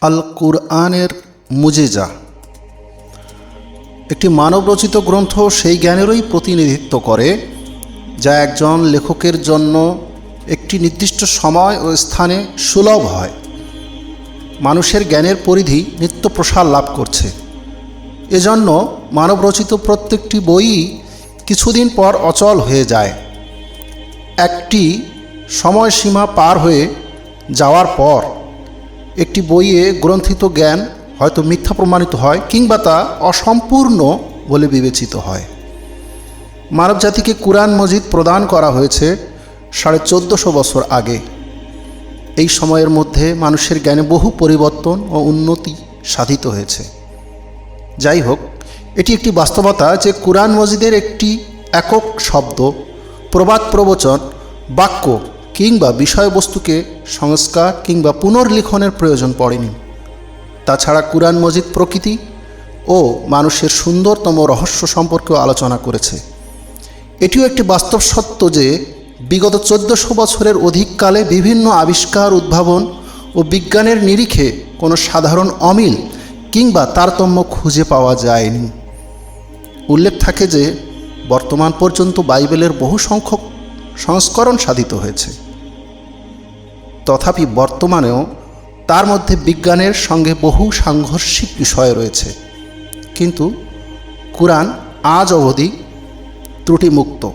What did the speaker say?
আল কুরআনের মুজেজা। একটি মানবরচিত গ্রন্থ সেই জ্ঞানেরই প্রতিনিধিত্ব করে, যা একজন লেখকের জন্য একটি নির্দিষ্ট সময় ও স্থানে সুলভ হয়। মানুষের জ্ঞানের পরিধি নিত্য প্রসার লাভ করছে। এজন্য মানবরচিত প্রত্যেকটি বইই কিছুদিন পর অচল হয়ে যায়। একটি সময়সীমা পার হয়ে যাওয়ার পর একটি বইয়ে গ্রন্থিত জ্ঞান হয়তো মিথ্যা প্রমাণিত হয় কিংবা তা অসম্পূর্ণ বলে বিবেচিত হয়। মানবজাতিকে কুরআন মজিদ প্রদান করা হয়েছে সাড়ে চোদ্দোশো বছর আগে। এই সময়ের মধ্যে মানুষের জ্ঞানে বহু পরিবর্তন ও উন্নতি সাধিত হয়েছে। যাই হোক, এটি একটি বাস্তবতা যে কুরআন মজিদের একটি একক শব্দ, প্রবাদ প্রবচন, বাক্য কিংবা বিষয়বস্তুকে সংস্কার কিংবা পুনর্লিখনের প্রয়োজন পড়েনি। তাছাড়া কুরআন মজিদ প্রকৃতি ও মানুষের সুন্দরতম রহস্য সম্পর্কেও আলোচনা করেছে। এটিও একটি বাস্তব সত্য যে বিগত চোদ্দশো বছরের অধিককালে বিভিন্ন আবিষ্কার, উদ্ভাবন ও বিজ্ঞানের নিরিখে কোনো সাধারণ অমিল কিংবা তারতম্য খুঁজে পাওয়া যায়নি। উল্লেখ থাকে যে বর্তমান পর্যন্ত বাইবেলের বহু সংখ্যক সংস্করণ সাধিত হয়েছে। তথাপি বর্তমানেও তার মধ্যে বিজ্ঞানের সঙ্গে বহু সাংঘর্ষিক বিষয় রয়েছে। কিন্তু কুরআন আজ অবধি ত্রুটিমুক্ত।